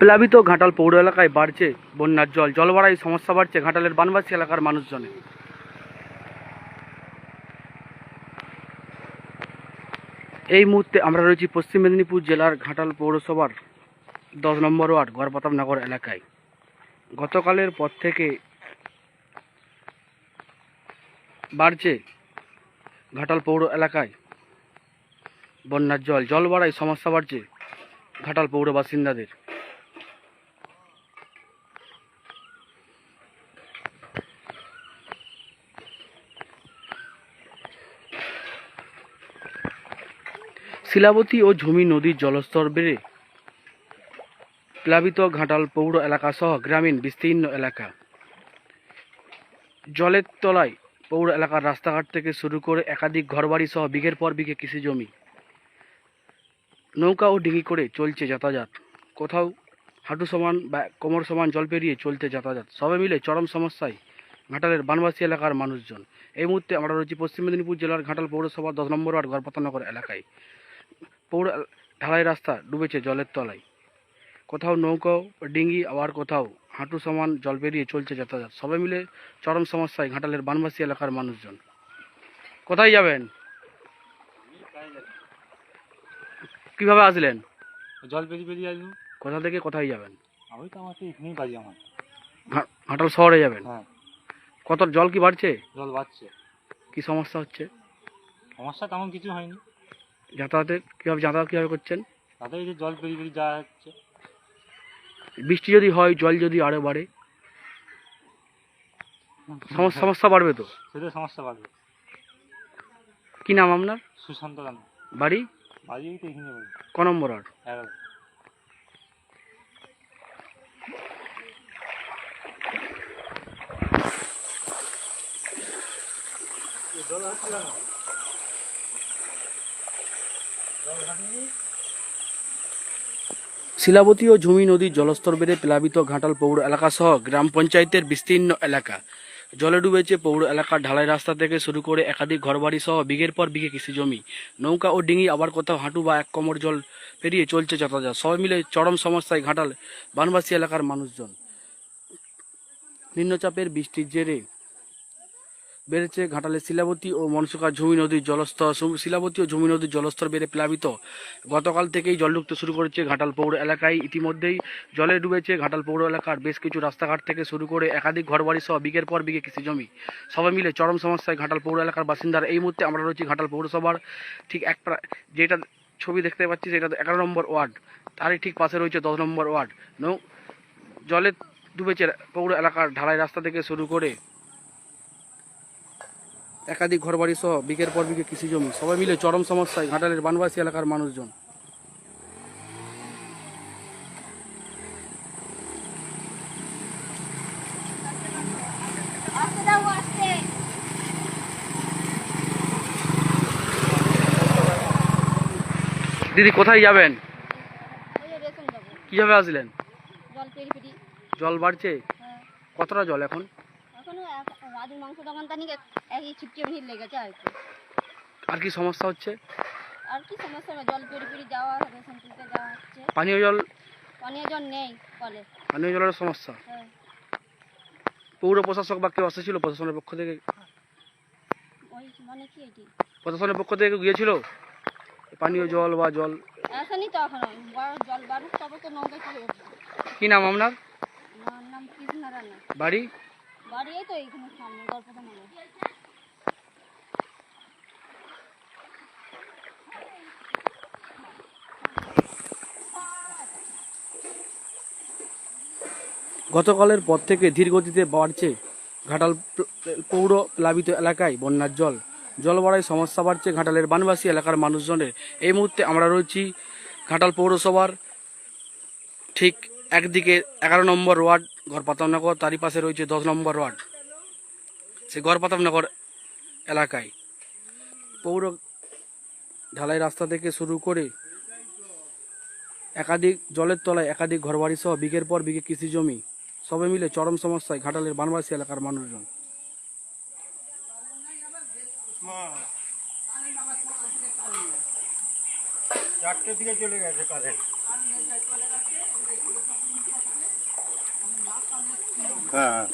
প্লাবিত ঘাটাল পৌর এলাকায় বাড়ছে বন্যার জল। জল বাড়ায় সমস্যা বাড়ছে ঘাটালের বানবাসী এলাকার মানুষজনের। এই মুহূর্তে আমরা রয়েছি পশ্চিম মেদিনীপুর জেলার ঘাটাল পৌরসভার দশ নম্বর ওয়ার্ড গড়পাতামনগর এলাকায়। গতকালের পর থেকে বাড়ছে ঘাটাল পৌর এলাকায় বন্যার জল। জল বাড়ায় সমস্যা বাড়ছে ঘাটাল পৌর বাসিন্দাদের। শিলাবতী ও ঝুমি নদীর জলস্তর বেড়ে প্লাবিত ঘাটাল পৌর এলাকা সহ গ্রামীণ বিস্তীর্ণ এলাকা। জলের তলায় পৌর এলাকার রাস্তাঘাট থেকে শুরু করে একাধিক ঘরবাড়ি সহ বিঘের পর বিঘে কৃষি জমি। নৌকা ও ডিঙি করে চলছে যাতায়াত। কোথাও হাঁটু সমান বা কোমর সমান জল পেরিয়ে চলতে যাতায়াত। সবে মিলে চরম সমস্যায় ঘাটালের বানবাসী এলাকার মানুষজন। এই মুহূর্তে আমরা রয়েছি পশ্চিম মেদিনীপুর জেলার ঘাটাল পৌরসভা দশ নম্বর ওয়ার্ড গড়পাতানগর এলাকায়। পৌর ঢালাই রাস্তা ডুবেছে জলের তলায়। কোথাও নৌকো ডিঙ্গি আবার কোথাও হাঁটু সমান জল পেরিয়ে চলছে যাতায়াত। সবাই মিলে চরম সমস্যায় ঘাটালের বানবাসী এলাকার মানুষজন। কোথায় যাবেন? কীভাবে আসলেন? জল পেরিয়ে পেরিয়ে আসব। কোথা থেকে কোথায় যাবেন? আমি তো আমার এখানেই বাড়ি আমার। ঘাটাল শহরে যাবেন? হ্যাঁ। কত জল কি বাড়ছে? জল বাড়ছে। কি সমস্যা হচ্ছে? সমস্যা তেমন কিছু হয়নি। যাতায়াতে কীভাবে যাতায়াত কীভাবে করছেন? তাতে এই যে জল পেরিয়ে পেরিয়ে যাওয়া হচ্ছে। বৃষ্টি যদি হয় জল যদি আরও বাড়ে সমস্যা সমস্যা বাড়বে তো? সেটা সমস্যা বাড়বে। কি নাম আপনার? সুশান্ত রান্না বাড়ি? বাড়ি এই তো এখানে বাড়ি। ক নম্বর ওয়ার্ড? এগারো। শিলাবতী ও ঝুমি নদীর জলস্তর বেড়ে প্লাবিত ঘাটাল পৌর এলাকা সহ গ্রাম পঞ্চায়েতের বিস্তীর্ণ এলাকা। জলে ডুবেছে পৌর এলাকার ঢালাই রাস্তা থেকে শুরু করে একাধিক ঘরবাড়ি সহ বিঘের পর বিঘে কৃষি জমি। নৌকা ও ডিঙি আবার কোথাও হাঁটু বা এক কোমর জল পেরিয়ে চলছে যাতায়াত সবাই মিলে চরম সমস্যায় ঘাটাল বানবাসী এলাকার মানুষজন। নিম্নচাপের বৃষ্টির জেরে বেড়েছে ঘাটালে শিলাবতী ও মনসুকা ঝুমি নদীর জলস্তর। শিলাবতী ও ঝুমি নদীর জলস্তর বেড়ে প্লাবিত। গতকাল থেকেই জল ঢুকতে শুরু করেছে ঘাটাল পৌর এলাকায়। ইতিমধ্যেই জলে ডুবেছে ঘাটাল পৌর এলাকার বেশ কিছু রাস্তাঘাট থেকে শুরু করে একাধিক ঘরবাড়ি সহ বিঘের পর বিঘে কৃষি জমি। সবাই মিলে চরম সমস্যায় ঘাটাল পৌর এলাকার বাসিন্দারা এই মুহূর্তে আমরা রয়েছি ঘাটাল পৌরসভার ঠিক এক যেটা ছবি দেখতে পাচ্ছি সেটা এগারো নম্বর ওয়ার্ড। তারই ঠিক পাশে রয়েছে দশ নম্বর ওয়ার্ড। নৌ জলে ডুবেছে পৌর এলাকার ঢালাই রাস্তা থেকে শুরু করে একাধিক ঘরবাড়ি সহ বিঘের পর বিঘে কৃষি জমি। সবাই মিলে চরম সমস্যায় ঘাটালের বানবাসী এলাকার মানুষজন। দিদি কোথায় যাবেন? কীভাবে আসলেন? জল বাড়ছে? হ্যাঁ। কতটা জল এখন? এখনও রাজুর মাংস দোকান তানি একই ছিটকে ভিড় লেগেছে আর কি। আর কি সমস্যা হচ্ছে? আর কি সমস্যা হবে? জল পেরি পেরি যাওয়া রেশন তুলতে যাওয়া হচ্ছে। পানীয় জল? পানীয় জল নেই কলে পানীয় জলের সমস্যা? হ্যাঁ। পৌর প্রশাসক বা কেউ এসেছিল প্রশাসনের পক্ষ থেকে? ওই মানে কি এটি? প্রশাসনের পক্ষ থেকে গিয়েছিল? পানীয় জল বা জল? আসেনি তো এখনও। জল বাড়ুক তবে তো নৌকা কি নাম আপনার? নাম কৃষ্ণ রান্না বাড়ি? বাড়ি, এই তো এইখানে সামনে গল্পটা মনে গতকালের পর থেকে ধীর গতিতে বাড়ছে ঘাটাল পৌর প্লাবিত এলাকায় বন্যার জল। জল বাড়ায় সমস্যা বাড়ছে ঘাটালের বানবাসী এলাকার মানুষজনের। এই মুহূর্তে আমরা রয়েছি ঘাটাল পৌরসভার ঠিক একদিকে এগারো নম্বর ওয়ার্ড গড়পাতামনগর তারই পাশে রয়েছে দশ নম্বর ওয়ার্ড। সেই গড়পাতামনগর এলাকায়। পৌর ঢালাই রাস্তা থেকে শুরু করে একাধিক জলের তলায় একাধিক ঘরবাড়ি সহ বিঘের পর বিঘে কৃষি জমি, সবে মিলে চরম সমস্যায় ঘাটালের বানবাসী এলাকার মানুষজন। চারটে দিকে চলে গেছে কারেন্ট হ্যাঁ।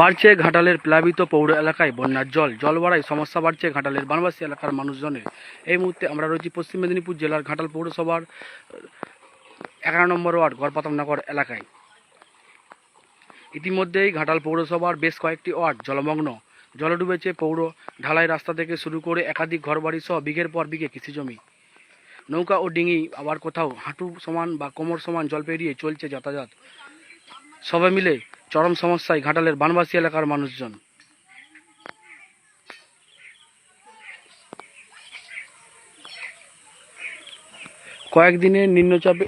বাড়ছে ঘাটালের প্লাবিত পৌর এলাকায় বন্যার জল। জল বাড়ায় সমস্যা বাড়ছে ঘাটালের বানবাসী এলাকার মানুষজনের। এই মুহূর্তে আমরা রয়েছি পশ্চিম মেদিনীপুর জেলার ঘাটাল পৌরসভার এগারো নম্বর ওয়ার্ড গড়পাতমনগর এলাকায়। ইতিমধ্যেই ঘাটাল পৌরসভার বেশ কয়েকটি ওয়ার্ড জলমগ্ন। জলে ডুবেছে পৌর, ঢালাই রাস্তা থেকে শুরু করে একাধিক ঘরবাড়ি সহ বিঘের পর বিঘে কৃষিজমি। নৌকা ও ডিঙি আবার কোথাও হাঁটু সমান বা কোমর সমান জল পেরিয়ে চলছে যাতায়াত। সবাই মিলে চরম সমস্যায় ঘাটালের বানবাসী এলাকার মানুষজন। কয়েকদিনের নিম্নচাপে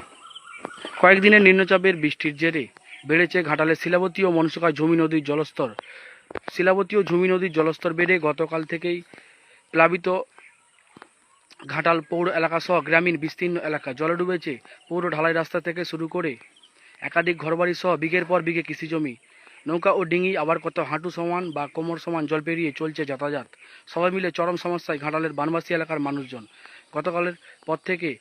কয়েকদিনের নিম্নচাপের বৃষ্টির জেরে বেড়েছে ঘাটালের শিলাবতী ও মনসুকা ঝুমি নদীর জলস্তর। শিলাবতী ও ঝুমি নদীর জলস্তর বেড়ে গতকাল থেকেই প্লাবিত ঘাটাল পৌর এলাকা সহ গ্রামীণ বিস্তীর্ণ এলাকা। জলে ডুবেছে পৌর ঢালাই রাস্তা থেকে শুরু করে একাধিক ঘরবাড়ি সহ বিঘের পর বিঘে কৃষিজমি। নৌকা ও ডিঙি আবার কত হাঁটু সমান বা কোমর সমান জল পেরিয়ে চলছে যাতায়াত। সবাই মিলে চরম সমস্যায় ঘাটালের বানবাসী এলাকার মানুষজন। গতকালের পর থেকে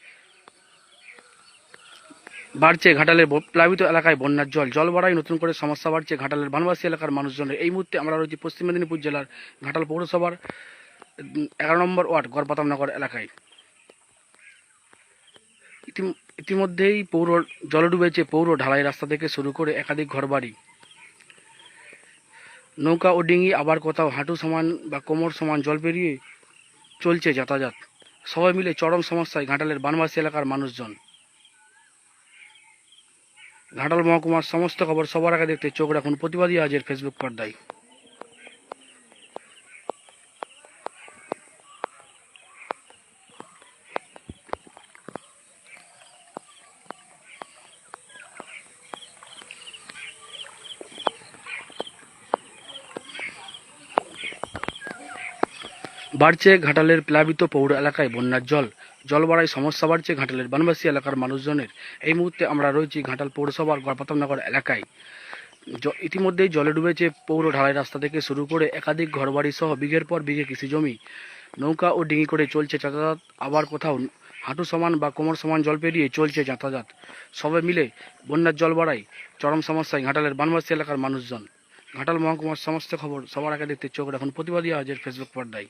বাড়ছে ঘাটালের প্লাবিত এলাকায় বন্যার জল। জল বাড়ায় নতুন করে সমস্যা বাড়ছে ঘাটালের বানবাসী এলাকার মানুষজনের। এই মুহূর্তে আমরা রয়েছি পশ্চিম মেদিনীপুর জেলার ঘাটাল পৌরসভার এগারো নম্বর ওয়ার্ড গড়পাতামনগর এলাকায়। ইতিমধ্যেই পৌর, জল ডুবেছে পৌর ঢালাই রাস্তা থেকে শুরু করে একাধিক ঘরবাড়ি। নৌকা ও ডিঙি আবার কোথাও হাঁটু সমান বা কোমর সমান জল পেরিয়ে চলছে যাতায়াত। সবাই মিলে চরম সমস্যায় ঘাটালের বানবাসী এলাকার মানুষজন। ঘাটাল মহকুমার সমস্ত খবর সবার আগে দেখতে চোখ রাখুন প্রতিবাদী আজের ফেসবুক পর্দায়। বাড়ছে ঘাটালের প্লাবিত পৌর এলাকায় বন্যার জল। জল বাড়ায় সমস্যা বাড়ছে ঘাটালের বানবাসী এলাকার মানুষজনের। এই মুহূর্তে আমরা রয়েছি ঘাটাল পৌরসভার গড়পাতমনগর এলাকায়। ইতিমধ্যেই জলে ডুবেছে পৌর ঢালাই রাস্তা থেকে শুরু করে একাধিক ঘরবাড়ি সহ বিঘের পর বিঘে কৃষিজমি নৌকা ও ডিঙি করে চলছে যাতায়াত, আবার কোথাও হাঁটু সমান বা কোমর সমান জল পেরিয়ে চলছে যাতায়াত। সবাই মিলে বন্যার জল বাড়ায় চরম সমস্যায় ঘাটালের বানবাসী এলাকার মানুষজন। ঘাটাল মহকুমার সমস্ত খবর সবার আগে দেখতে চোখ রাখুন প্রতিবাদী আজের ফেসবুক পর্দায়।